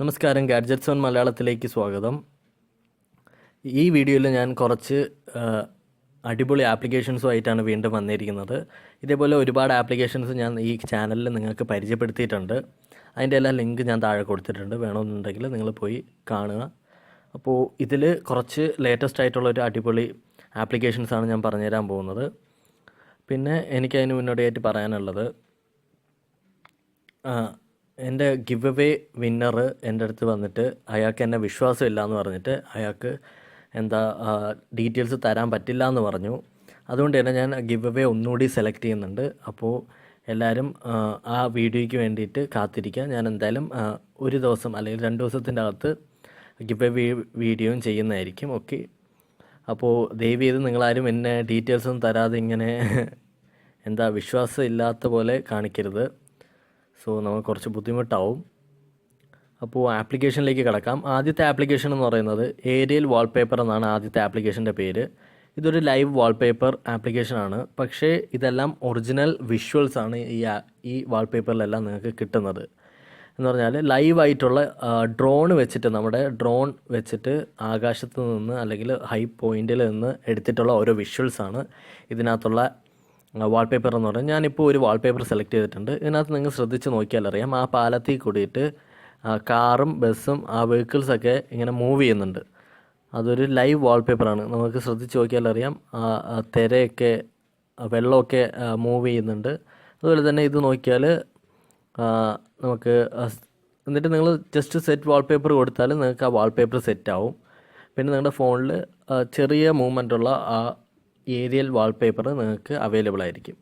നമസ്കാരം gadgets on മലയാളത്തിലേക്ക് സ്വാഗതം. ഈ വീഡിയോയിൽ ഞാൻ കുറച്ച് അടിപൊളി ആപ്ലിക്കേഷൻസുമായിട്ടാണ് വീണ്ടും വന്നിരിക്കുന്നത്. ഇതേപോലെ ഒരുപാട് ആപ്ലിക്കേഷൻസ് ഞാൻ ഈ ചാനലിൽ നിങ്ങൾക്ക് പരിചയപ്പെടുത്തിയിട്ടുണ്ട്. അതിന്റെ എല്ലാ ലിങ്ക് ഞാൻ താഴെ കൊടുത്തിട്ടുണ്ട്. വേണമെന്നുണ്ടെങ്കിൽ നിങ്ങൾ പോയി കാണുക. അപ്പോൾ ഇതിൽ കുറച്ച് ലേറ്റസ്റ്റ് ആയിട്ടുള്ള ഒരു അടിപൊളി ആപ്ലിക്കേഷൻസാണ് ഞാൻ പറഞ്ഞുതരാൻ പോകുന്നത്. പിന്നെ എനിക്കതിന് മുന്നോടിയായിട്ട് പറയാനുള്ളത് എന്റെ ഗിവ് അവേ വിന്നർ എന്റെ അടുത്ത് വന്നിട്ട് അയാൾക്ക് എന്നെ വിശ്വാസമില്ല എന്ന് പറഞ്ഞിട്ട് അയാൾക്ക് എന്താ ഡീറ്റെയിൽസ് തരാൻ പറ്റില്ല എന്ന് പറഞ്ഞു. അതുകൊണ്ട് തന്നെ ഞാൻ ഗിവ് അവേ ഒന്നുകൂടി സെലക്ട് ചെയ്യുന്നുണ്ട്. അപ്പോൾ എല്ലാവരും ആ, വീഡിയോയ്ക്ക് വേണ്ടിയിട്ട് കാത്തിരിക്കുക. ഞാൻ എന്തായാലും ഒരു ദിവസം അല്ലെങ്കിൽ രണ്ട് ദിവസത്തിന്റെ അകത്ത് ഗിവ് അവേ വീഡിയോയും ചെയ്യുന്നതായിരിക്കും. ഓക്കെ. അപ്പോൾ ദയവ് ചെയ്ത് നിങ്ങളാരും എന്നെ ഡീറ്റെയിൽസ് ഒന്നും തരാതെ ഇങ്ങനെ എന്താ വിശ്വാസം ഇല്ലാത്ത പോലെ കാണിക്കരുത്. സോ നമുക്ക് കുറച്ച് ബുദ്ധിമുട്ടാവും. അപ്പോൾ ആപ്ലിക്കേഷനിലേക്ക് കിടക്കാം. ആദ്യത്തെ ആപ്ലിക്കേഷൻ എന്ന് പറയുന്നത് ഏരിയൽ വാൾപേപ്പർ എന്നാണ് ആദ്യത്തെ ആപ്ലിക്കേഷന്റെ പേര്. ഇതൊരു ലൈവ് വാൾപേപ്പർ ആപ്ലിക്കേഷനാണ് പക്ഷേ ഇതെല്ലാം ഒറിജിനൽ വിഷ്വൽസ് ആണ് ഈ ഈ വാൾപേപ്പറിലെല്ലാം നിങ്ങൾക്ക് കിട്ടുന്നത്. എന്ന് പറഞ്ഞാൽ ലൈവായിട്ടുള്ള ഡ്രോൺ വെച്ചിട്ട് നമ്മുടെ ഡ്രോൺ വെച്ചിട്ട് ആകാശത്ത് നിന്ന് അല്ലെങ്കിൽ ഹൈ പോയിന്റിൽ നിന്ന് എടുത്തിട്ടുള്ള ഓരോ വിഷ്വൽസ് ആണ്. ഇതിനകത്തുള്ള വാൾപേപ്പർ എന്ന് പറഞ്ഞാൽ ഞാനിപ്പോൾ ഒരു വാൾപേപ്പർ സെലക്ട് ചെയ്തിട്ടുണ്ട്. ഇതിനകത്ത് നിങ്ങൾ ശ്രദ്ധിച്ച് നോക്കിയാൽ അറിയാം ആ പാലത്തിൽ കൂടിയിട്ട് കാറും ബസ്സും ആ വെഹിക്കിൾസൊക്കെ ഇങ്ങനെ മൂവ് ചെയ്യുന്നുണ്ട്. അതൊരു ലൈവ് വാൾപേപ്പറാണ് നമുക്ക് ശ്രദ്ധിച്ച് നോക്കിയാൽ അറിയാം തിരയൊക്കെ വെള്ളമൊക്കെ മൂവ് ചെയ്യുന്നുണ്ട്. അതുപോലെ തന്നെ ഇത് നോക്കിയാൽ നമുക്ക് എന്നിട്ട് നിങ്ങൾ ജസ്റ്റ് സെറ്റ് വാൾപേപ്പർ കൊടുത്താൽ നിങ്ങൾക്ക് ആ വാൾപേപ്പർ സെറ്റ് ആവും. പിന്നെ നിങ്ങളുടെ ഫോണിൽ ചെറിയ മൂവ്മെന്റ് ഉള്ള ആ ഏരിയൽ വാൾപേപ്പർ നിങ്ങൾക്ക് അവൈലബിൾ ആയിരിക്കും.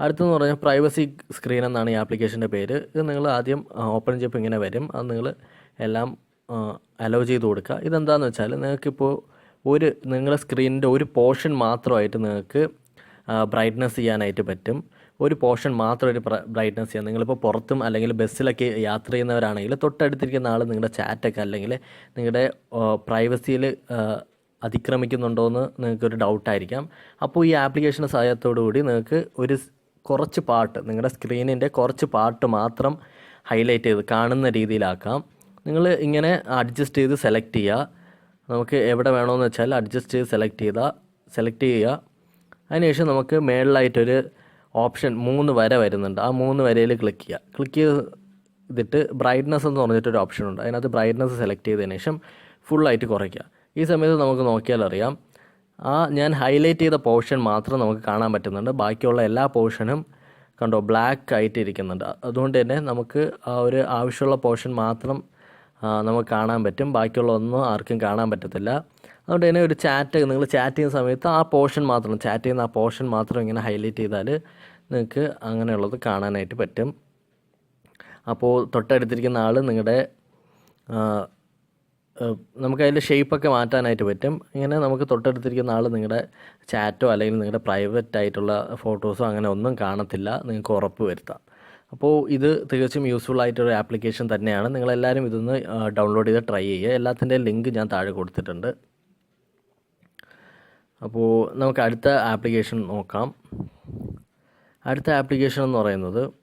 അടുത്തെന്ന് പറഞ്ഞാൽ പ്രൈവസി സ്ക്രീൻ എന്നാണ് ഈ ആപ്ലിക്കേഷന്റെ പേര്. ഇത് നിങ്ങൾ ആദ്യം ഓപ്പൺ ചെയ്യുമ്പോൾ ഇങ്ങനെ വരും. അത് നിങ്ങൾ എല്ലാം അലോ ചെയ്ത് കൊടുക്കുക. ഇതെന്താണെന്ന് വെച്ചാൽ നിങ്ങൾക്കിപ്പോൾ ഒരു നിങ്ങളുടെ സ്ക്രീനിന്റെ ഒരു പോർഷൻ മാത്രമായിട്ട് നിങ്ങൾക്ക് ബ്രൈറ്റ്നസ് ചെയ്യാനായിട്ട് പറ്റും. ഒരു പോർഷൻ മാത്രം ഒരു ബ്രൈറ്റ്നസ് ചെയ്യാം നിങ്ങളിപ്പോൾ പുറത്തും അല്ലെങ്കിൽ ബസ്സിലൊക്കെ യാത്ര ചെയ്യുന്നവരാണെങ്കിൽ തൊട്ടടുത്തിരിക്കുന്ന ആൾ നിങ്ങളുടെ ചാറ്റൊക്കെ അല്ലെങ്കിൽ നിങ്ങളുടെ പ്രൈവസിയിൽ അതിക്രമിക്കുന്നുണ്ടോ എന്ന് നിങ്ങൾക്കൊരു ഡൗട്ടായിരിക്കാം. അപ്പോൾ ഈ ആപ്ലിക്കേഷന്റെ സഹായത്തോടു കൂടി നിങ്ങൾക്ക് ഒരു കുറച്ച് പാട്ട് നിങ്ങളുടെ സ്ക്രീനിന്റെ കുറച്ച് പാട്ട് മാത്രം ഹൈലൈറ്റ് ചെയ്ത് കാണുന്ന രീതിയിലാക്കാം. നിങ്ങൾ ഇങ്ങനെ അഡ്ജസ്റ്റ് ചെയ്ത് സെലക്ട് ചെയ്യുക. നമുക്ക് എവിടെ വേണമെന്ന് വെച്ചാൽ അഡ്ജസ്റ്റ് ചെയ്ത് സെലക്ട് ചെയ്താൽ സെലക്ട് ചെയ്യുക. അതിനുശേഷം നമുക്ക് മേളിലായിട്ടൊരു ഓപ്ഷൻ മൂന്ന് വര വരുന്നുണ്ട്. ആ മൂന്ന് വരയിൽ ക്ലിക്ക് ചെയ്യുക. ക്ലിക്ക് ചെയ്തിട്ട് ബ്രൈറ്റ്നസ് എന്ന് പറഞ്ഞിട്ടൊരു ഓപ്ഷൻ ഉണ്ട് അതിനകത്ത് ബ്രൈറ്റ്നസ് സെലക്ട് ചെയ്തതിന് ശേഷം ഫുള്ളായിട്ട് കുറയ്ക്കുക. ഈ സമയത്ത് നമുക്ക് നോക്കിയാൽ അറിയാം ആ ഞാൻ ഹൈലൈറ്റ് ചെയ്ത പോർഷൻ മാത്രം നമുക്ക് കാണാൻ പറ്റുന്നുണ്ട്. ബാക്കിയുള്ള എല്ലാ പോർഷനും കണ്ടോ ബ്ലാക്ക് ആയിട്ട് ഇരിക്കുന്നുണ്ട് അതുകൊണ്ട് തന്നെ നമുക്ക് ആ ഒരു ആവശ്യമുള്ള പോർഷൻ മാത്രം നമുക്ക് കാണാൻ പറ്റും. ബാക്കിയുള്ള ഒന്നും ആർക്കും കാണാൻ പറ്റത്തില്ല. അതുകൊണ്ട് തന്നെ ഒരു ചാറ്റ് നിങ്ങൾ ചാറ്റ് ചെയ്യുന്ന സമയത്ത് ആ പോർഷൻ മാത്രം ചാറ്റ് ചെയ്യുന്ന ആ പോർഷൻ മാത്രം ഇങ്ങനെ ഹൈലൈറ്റ് ചെയ്താൽ നിങ്ങൾക്ക് അങ്ങനെയുള്ളത് കാണാനായിട്ട് പറ്റും. അപ്പോൾ തൊട്ടടുത്തിരിക്കുന്ന ആൾ നിങ്ങളുടെ നമുക്ക് അതിന്റെ ഷേപ്പൊക്കെ മാറ്റാനായിട്ട് പറ്റും. ഇങ്ങനെ നമുക്ക് തൊട്ടടുത്തിരിക്കുന്ന ആൾ നിങ്ങളുടെ ചാറ്റോ അല്ലെങ്കിൽ നിങ്ങളുടെ പ്രൈവറ്റ് ആയിട്ടുള്ള ഫോട്ടോസോ അങ്ങനെ ഒന്നും കാണത്തില്ല. നിങ്ങൾക്ക് ഉറപ്പ് വരുത്താം. അപ്പോൾ ഇത് തികച്ചും യൂസ്ഫുൾ ആയിട്ടൊരു ആപ്ലിക്കേഷൻ തന്നെയാണ്. നിങ്ങളെല്ലാവരും ഇതൊന്ന് ഡൗൺലോഡ് ചെയ്ത് ട്രൈ ചെയ്യുക. എല്ലാത്തിന്റെ ലിങ്ക് ഞാൻ താഴെ കൊടുത്തിട്ടുണ്ട്. അപ്പോൾ നമുക്ക് അടുത്ത ആപ്ലിക്കേഷൻ നോക്കാം. അടുത്ത ആപ്ലിക്കേഷൻ എന്ന് പറയുന്നത്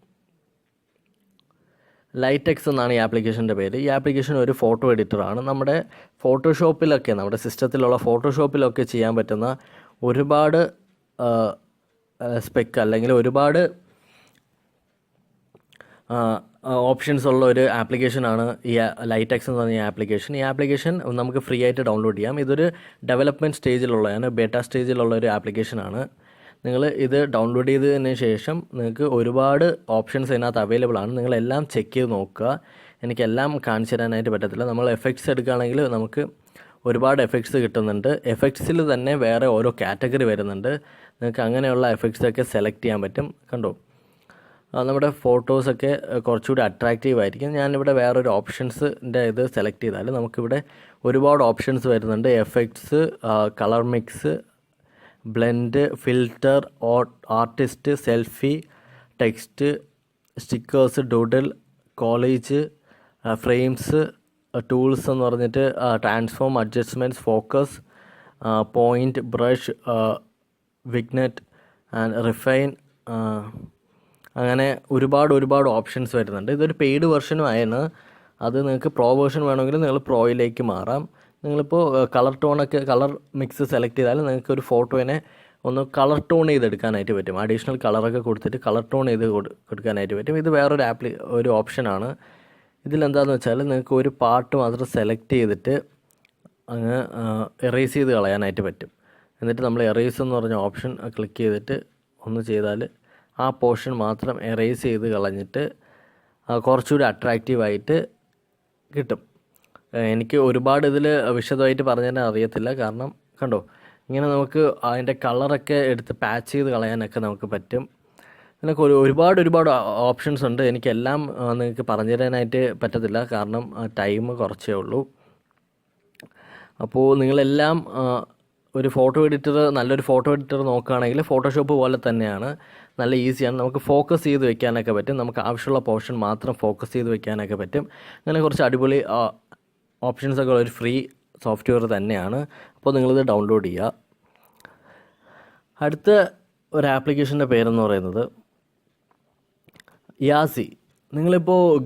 ലൈറ്റെക്സ് എന്നാണ് ഈ ആപ്ലിക്കേഷന്റെ പേര്. ഈ ആപ്ലിക്കേഷൻ ഒരു ഫോട്ടോ എഡിറ്ററാണ്. നമ്മുടെ ഫോട്ടോഷോപ്പിലൊക്കെ നമ്മുടെ സിസ്റ്റത്തിലുള്ള ഫോട്ടോഷോപ്പിലൊക്കെ ചെയ്യാൻ പറ്റുന്ന ഒരുപാട് സ്പെക്ക് അല്ലെങ്കിൽ ഒരുപാട് ഓപ്ഷൻസ് ഉള്ള ഒരു ആപ്ലിക്കേഷനാണ് ഈ ലൈറ്റെക്സ് എന്ന് പറഞ്ഞ ആപ്ലിക്കേഷൻ. ഈ ആപ്ലിക്കേഷൻ നമുക്ക് ഫ്രീ ആയിട്ട് ഡൗൺലോഡ് ചെയ്യാം. ഇതൊരു ഡെവലപ്മെന്റ് സ്റ്റേജിലുള്ളതാണ് ബേറ്റ സ്റ്റേജിലുള്ള ഒരു ആപ്ലിക്കേഷനാണ്. നിങ്ങൾ ഇത് ഡൗൺലോഡ് ചെയ്തതിന് ശേഷം നിങ്ങൾക്ക് ഒരുപാട് ഓപ്ഷൻസ് ഇതിനകത്ത് അവൈലബിൾ ആണ്. നിങ്ങളെല്ലാം ചെക്ക് ചെയ്ത് നോക്കുക. എനിക്കെല്ലാം കാണിച്ചു തരാനായിട്ട് പറ്റത്തില്ല. നമ്മൾ എഫക്ട്സ് എടുക്കുകയാണെങ്കിൽ നമുക്ക് ഒരുപാട് എഫക്ട്സ് കിട്ടുന്നുണ്ട്. എഫക്ട്സിൽ തന്നെ വേറെ ഓരോ കാറ്റഗറി വരുന്നുണ്ട്. നിങ്ങൾക്ക് അങ്ങനെയുള്ള എഫക്ട്സൊക്കെ സെലക്ട് ചെയ്യാൻ പറ്റും. കണ്ടോ? നമ്മുടെ ഫോട്ടോസൊക്കെ കുറച്ചുകൂടി അട്രാക്റ്റീവ് ആയിരിക്കും. ഞാനിവിടെ വേറൊരു ഓപ്ഷൻസിന്റെ ഇത് സെലക്ട് ചെയ്താൽ നമുക്കിവിടെ ഒരുപാട് ഓപ്ഷൻസ് വരുന്നുണ്ട്. Effects colour mix blend filter artist selfie text stickers doodle collage frames tools എന്ന് പറഞ്ഞിട്ട് transform adjustments focus point brush vignette and refine അങ്ങനെ ഒരുപാട് ഒരുപാട് ഓപ്ഷൻസ് വരുന്നുണ്ട്. ഇതൊരു പെയ്ഡ് വെർഷനും ആയിരുന്നു. അത് നിങ്ങൾക്ക് പ്രോ വേർഷൻ വേണമെങ്കിൽ നിങ്ങൾ പ്രോയിലേക്ക് മാറാം. നിങ്ങളിപ്പോൾ കളർ ടോണൊക്കെ കളർ മിക്സ് സെലക്ട് ചെയ്താൽ നിങ്ങൾക്ക് ഒരു ഫോട്ടോനെ ഒന്ന് കളർ ടോൺ ചെയ്തെടുക്കാനായിട്ട് പറ്റും. അഡീഷണൽ കളറൊക്കെ കൊടുത്തിട്ട് കളർ ടോൺ ചെയ്ത് കൊടു- കൊടുക്കാനായിട്ട് പറ്റും. ഇത് വേറൊരു ആപ്ലി ഒരു ഓപ്ഷനാണ് ഇതിലെന്താണെന്ന് വെച്ചാൽ നിങ്ങൾക്ക് ഒരു പാർട്ട് മാത്രം സെലക്ട് ചെയ്തിട്ട് അങ്ങ് എറേസ് ചെയ്ത് കളയാനായിട്ട് പറ്റും. എന്നിട്ട് നമ്മൾ എറേസ് എന്ന് പറഞ്ഞ ഓപ്ഷൻ ക്ലിക്ക് ചെയ്തിട്ട് ഒന്ന് ചെയ്താൽ ആ പോർഷൻ മാത്രം എറേസ് ചെയ്ത് കളഞ്ഞിട്ട് കുറച്ചുകൂടി അട്രാക്റ്റീവായിട്ട് കിട്ടും. എനിക്ക് ഒരുപാട് ഇതിൽ വിശദമായിട്ട് പറഞ്ഞു തരാൻ അറിയത്തില്ല. കാരണം കണ്ടോ ഇങ്ങനെ നമുക്ക് അതിന്റെ കളറൊക്കെ എടുത്ത് പാച്ച് ചെയ്ത് കളയാനൊക്കെ നമുക്ക് പറ്റും. ഇതിനൊക്കെ ഒരു ഒരുപാട് ഒരുപാട് ഓപ്ഷൻസ് ഉണ്ട്. എനിക്കെല്ലാം നിങ്ങൾക്ക് പറഞ്ഞു തരാനായിട്ട് പറ്റത്തില്ല. കാരണം ടൈം കുറച്ചേ ഉള്ളൂ. അപ്പോൾ നിങ്ങളെല്ലാം ഒരു ഫോട്ടോ എഡിറ്റർ നല്ലൊരു ഫോട്ടോ എഡിറ്റർ നോക്കുകയാണെങ്കിൽ ഫോട്ടോഷോപ്പ് പോലെ തന്നെയാണ്. നല്ല ഈസിയാണ്. നമുക്ക് ഫോക്കസ് ചെയ്ത് വെക്കാനൊക്കെ പറ്റും. നമുക്ക് ആവശ്യമുള്ള പോർഷൻ മാത്രം ഫോക്കസ് ചെയ്ത് വെക്കാനൊക്കെ പറ്റും. അങ്ങനെ കുറച്ച് അടിപൊളി ഓപ്ഷൻസ് ഒക്കെ ഉള്ള ഒരു ഫ്രീ സോഫ്റ്റ്വെയർ തന്നെയാണ്. അപ്പോൾ നിങ്ങളിത് ഡൗൺലോഡ് ചെയ്യുക. അടുത്ത ഒരു ആപ്ലിക്കേഷന്റെ പേരെന്ന് പറയുന്നത് യാസി. നിങ്ങളിപ്പോൾ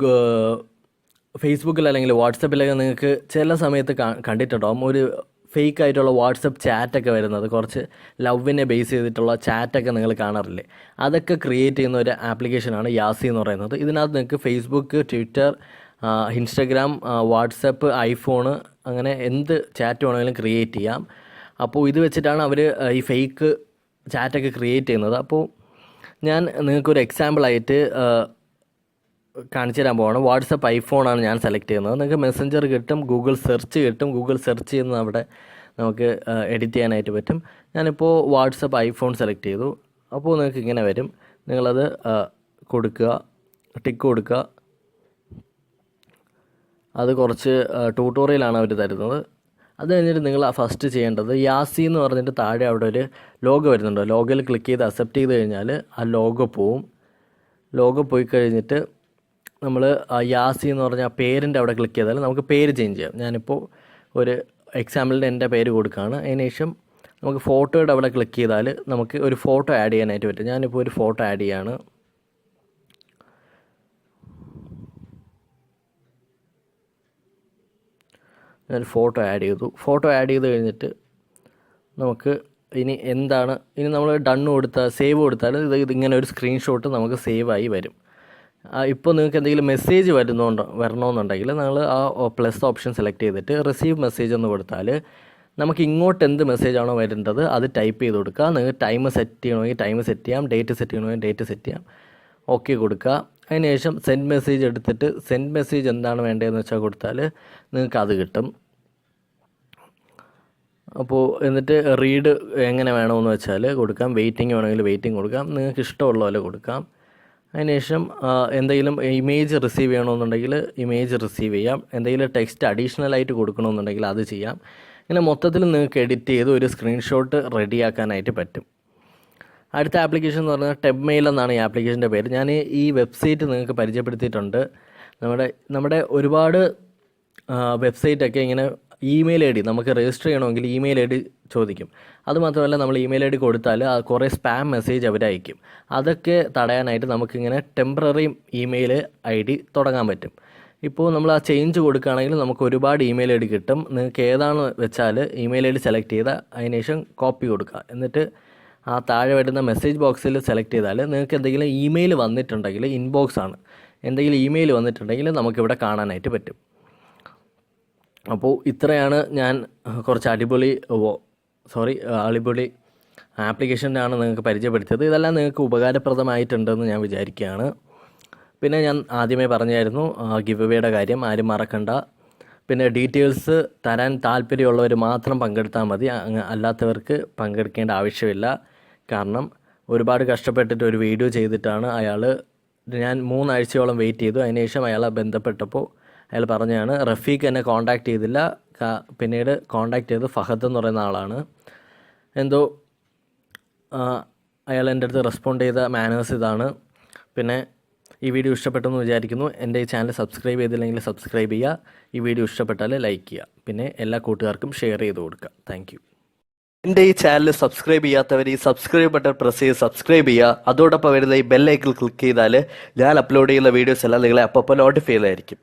ഫേസ്ബുക്കിൽ അല്ലെങ്കിൽ വാട്സപ്പിലൊക്കെ നിങ്ങൾക്ക് ചില സമയത്ത് കണ്ടിട്ടുണ്ടാകും ഒരു ഫേക്ക് ആയിട്ടുള്ള വാട്സപ്പ് ചാറ്റൊക്കെ വരുന്നത്. കുറച്ച് ലവിനെ ബേസ് ചെയ്തിട്ടുള്ള ചാറ്റൊക്കെ നിങ്ങൾ കാണാറില്ലേ? അതൊക്കെ ക്രിയേറ്റ് ചെയ്യുന്ന ഒരു ആപ്ലിക്കേഷനാണ് യാസി എന്ന് പറയുന്നത്. ഇതിനകത്ത് നിങ്ങൾക്ക് Facebook Twitter Instagram WhatsApp iPhone അങ്ങനെ എന്ത് ചാറ്റ് വേണമെങ്കിലും ക്രിയേറ്റ് ചെയ്യാം. അപ്പോൾ ഇത് വെച്ചിട്ടാണ് അവർ ഈ ഫേക്ക് ചാറ്റൊക്കെ ക്രിയേറ്റ് ചെയ്യുന്നത്. അപ്പോൾ ഞാൻ നിങ്ങൾക്കൊരു എക്സാമ്പിളായിട്ട് കാണിച്ചു തരാൻ പോവാണ്. വാട്സപ്പ് ഐഫോണാണ് ഞാൻ സെലക്ട് ചെയ്യുന്നത്. നിങ്ങൾക്ക് മെസ്സഞ്ചർ കിട്ടും ഗൂഗിൾ സെർച്ച് കിട്ടും. ഗൂഗിൾ സെർച്ച് ചെയ്യുന്ന അവിടെ നമുക്ക് എഡിറ്റ് ചെയ്യാനായിട്ട് പറ്റും. ഞാനിപ്പോൾ വാട്സപ്പ് ഐഫോൺ സെലക്ട് ചെയ്തു. അപ്പോൾ നിങ്ങൾക്ക് ഇങ്ങനെ വരും. നിങ്ങളത് കൊടുക്കുക ടിക്ക് കൊടുക്കുക. അത് കുറച്ച് ട്യൂട്ടോറിയലാണ് അവർ തരുന്നത്. അത് കഴിഞ്ഞിട്ട് നിങ്ങൾ ഫസ്റ്റ് ചെയ്യേണ്ടത് യാസി എന്ന് പറഞ്ഞിട്ട് താഴെ അവിടെ ഒരു ലോഗോ വരുന്നുണ്ട്. ലോഗോയിൽ ക്ലിക്ക് ചെയ്ത് അക്സെപ്റ്റ് ചെയ്ത് കഴിഞ്ഞാൽ ആ ലോഗോ പോവും. ലോഗോ പോയി കഴിഞ്ഞിട്ട് നമ്മൾ യാസി എന്ന് പറഞ്ഞ പേരിന്റെ അവിടെ ക്ലിക്ക് ചെയ്താൽ നമുക്ക് പേര് ചേഞ്ച് ചെയ്യാം. ഞാനിപ്പോൾ ഒരു എക്സാമ്പിളിന് എന്റെ പേര് കൊടുക്കുകയാണ്. അതിന് ശേഷം നമുക്ക് ഫോട്ടോയുടെ അവിടെ ക്ലിക്ക് ചെയ്താൽ നമുക്ക് ഒരു ഫോട്ടോ ആഡ് ചെയ്യാനായിട്ട് പറ്റും. ഞാനിപ്പോൾ ഒരു ഫോട്ടോ ആഡ് ചെയ്യാണ് ഞാൻ ഫോട്ടോ ആഡ് ചെയ്തു. ഫോട്ടോ ആഡ് ചെയ്ത് കഴിഞ്ഞിട്ട് നമുക്ക് ഇനി എന്താണ് ഇനി നമ്മൾ ഡൺ കൊടുത്താൽ സേവ് കൊടുത്താൽ ഇത് ഇതിങ്ങനെ ഒരു സ്ക്രീൻഷോട്ട് നമുക്ക് സേവായി വരും. ഇപ്പോൾ നിങ്ങൾക്ക് എന്തെങ്കിലും മെസ്സേജ് വരുന്നുണ്ടോ വരണമെന്നുണ്ടെങ്കിൽ നിങ്ങൾ ആ പ്ലസ് ഓപ്ഷൻ സെലക്ട് ചെയ്തിട്ട് റിസീവ് മെസ്സേജ് എന്ന് കൊടുത്താൽ നമുക്ക് ഇങ്ങോട്ട് എന്ത് മെസ്സേജ് ആണോ വരേണ്ടത് അത് ടൈപ്പ് ചെയ്ത് കൊടുക്കുക. നിങ്ങൾക്ക് ടൈം സെറ്റ് ചെയ്യണമെങ്കിൽ ടൈം സെറ്റ് ചെയ്യാം ഡേറ്റ് സെറ്റ് ചെയ്യണമെങ്കിൽ ഡേറ്റ് സെറ്റ് ചെയ്യാം. ഓക്കെ കൊടുക്കുക. അതിനുശേഷം സെൻഡ് മെസ്സേജ് എടുത്തിട്ട് സെൻഡ് മെസ്സേജ് എന്താണ് വേണ്ടതെന്ന് വെച്ചാൽ കൊടുത്താൽ നിങ്ങൾക്ക് അത് കിട്ടും. അപ്പോൾ എന്നിട്ട് റീഡ് എങ്ങനെ വേണമെന്ന് വെച്ചാൽ കൊടുക്കാം. വെയിറ്റിംഗ് വേണമെങ്കിൽ വെയിറ്റിംഗ് കൊടുക്കാം. നിങ്ങൾക്ക് ഇഷ്ടമുള്ള പോലെ കൊടുക്കാം. അതിനുശേഷം എന്തെങ്കിലും ഇമേജ് റിസീവ് ചെയ്യണമെന്നുണ്ടെങ്കിൽ ഇമേജ് റിസീവ് ചെയ്യാം. എന്തെങ്കിലും ടെക്സ്റ്റ് അഡീഷണൽ ആയിട്ട് കൊടുക്കണമെന്നുണ്ടെങ്കിൽ അത് ചെയ്യാം. ഇങ്ങനെ മൊത്തത്തിൽ നിങ്ങൾക്ക് എഡിറ്റ് ചെയ്ത് ഒരു സ്ക്രീൻഷോട്ട് റെഡിയാക്കാനായിട്ട് പറ്റും. അടുത്ത ആപ്ലിക്കേഷൻ എന്ന് പറഞ്ഞാൽ ടെബ് മെയിൽ എന്നാണ് ഈ ആപ്ലിക്കേഷന്റെ പേര്. ഞാൻ ഈ വെബ്സൈറ്റ് നിങ്ങൾക്ക് പരിചയപ്പെടുത്തിയിട്ടുണ്ട്. നമ്മുടെ നമ്മുടെ ഒരുപാട് വെബ്സൈറ്റൊക്കെ ഇങ്ങനെ ഇമെയിൽ ഐ ഡി നമുക്ക് രജിസ്റ്റർ ചെയ്യണമെങ്കിൽ ഇമെയിൽ ഐ ഡി ചോദിക്കും അതുമാത്രമല്ല നമ്മൾ ഇമെയിൽ ഐ ഡി കൊടുത്താൽ കുറേ സ്പാം മെസ്സേജ് അവർ അയക്കും. അതൊക്കെ തടയാനായിട്ട് നമുക്കിങ്ങനെ ടെമ്പററി ഇമെയിൽ ഐ ഡി തുടങ്ങാൻ പറ്റും. ഇപ്പോൾ നമ്മൾ ആ ചേഞ്ച് കൊടുക്കുകയാണെങ്കിൽ നമുക്ക് ഒരുപാട് ഇമെയിൽ ഐ ഡി കിട്ടും. നിങ്ങൾക്ക് ഏതാണെന്ന് വെച്ചാൽ ഇമെയിൽ ഐ ഡി സെലക്ട് ചെയ്താൽ അതിനുശേഷം കോപ്പി കൊടുക്കുക. എന്നിട്ട് ആ താഴെ വരുന്ന മെസ്സേജ് ബോക്സിൽ സെലക്ട് ചെയ്താൽ നിങ്ങൾക്ക് എന്തെങ്കിലും ഇമെയിൽ വന്നിട്ടുണ്ടെങ്കിൽ ഇൻബോക്സ് ആണ്. എന്തെങ്കിലും ഇമെയിൽ വന്നിട്ടുണ്ടെങ്കിൽ നമുക്കിവിടെ കാണാനായിട്ട് പറ്റും. അപ്പോൾ ഇത്രയാണ് ഞാൻ കുറച്ച് അടിപൊളി സോറി അടിപൊളി ആപ്ലിക്കേഷന്റെ ആണ് നിങ്ങൾക്ക് പരിചയപ്പെടുത്തിയത്. ഇതെല്ലാം നിങ്ങൾക്ക് ഉപകാരപ്രദമായിട്ടുണ്ടെന്ന് ഞാൻ വിചാരിക്കുകയാണ്. പിന്നെ ഞാൻ ആദ്യമേ പറഞ്ഞായിരുന്നു ഗിവ് എവേയുടെ കാര്യം ആരും മറക്കണ്ട. പിന്നെ ഡീറ്റെയിൽസ് തരാൻ താല്പര്യമുള്ളവർ മാത്രം പങ്കെടുത്താൽ മതി. അല്ലാത്തവർക്ക് പങ്കെടുക്കേണ്ട ആവശ്യമില്ല. കാരണം ഒരുപാട് കഷ്ടപ്പെട്ടിട്ട് ഒരു വീഡിയോ ചെയ്തിട്ടാണ് അയാൾ ഞാൻ മൂന്നാഴ്ചയോളം വെയിറ്റ് ചെയ്തു. അതിനുശേഷം അയാളെ ബന്ധപ്പെട്ടപ്പോൾ അയാൾ പറഞ്ഞാണ് റഫീഖ് എന്നെ കോൺടാക്റ്റ് ചെയ്തില്ല. പിന്നീട് കോൺടാക്റ്റ് ചെയ്ത് ഫഹദ് എന്ന് പറയുന്ന ആളാണ്. എന്തോ അയാൾ എന്റെ അടുത്ത് റെസ്പോണ്ട് ചെയ്ത മാനേഴ്സ് ഇതാണ്. പിന്നെ ഈ വീഡിയോ ഇഷ്ടപ്പെട്ടെന്ന് വിചാരിക്കുന്നു. എന്റെ ഈ ചാനൽ സബ്സ്ക്രൈബ് ചെയ്തില്ലെങ്കിൽ സബ്സ്ക്രൈബ് ചെയ്യുക. ഈ വീഡിയോ ഇഷ്ടപ്പെട്ടാൽ ലൈക്ക് ചെയ്യുക. പിന്നെ എല്ലാ കൂട്ടുകാർക്കും ഷെയർ ചെയ്ത് കൊടുക്കുക. താങ്ക് എന്റെ ഈ ചാനൽ സബ്സ്ക്രൈബ് ചെയ്യാത്തവർ ഈ സബ്സ്ക്രൈബ് ബട്ടൺ പ്രസ് ചെയ്ത് സബ്സ്ക്രൈബ് ചെയ്യുക. അതോടൊപ്പം വരുന്ന ഈ ബെല്ലൈക്കിൽ ക്ലിക്ക് ചെയ്താൽ ഞാൻ അപ്ലോഡ് ചെയ്യുന്ന വീഡിയോസ് എല്ലാം നിങ്ങളെ അപ്പോൾ നോട്ടിഫൈ ചെയ്തായിരിക്കും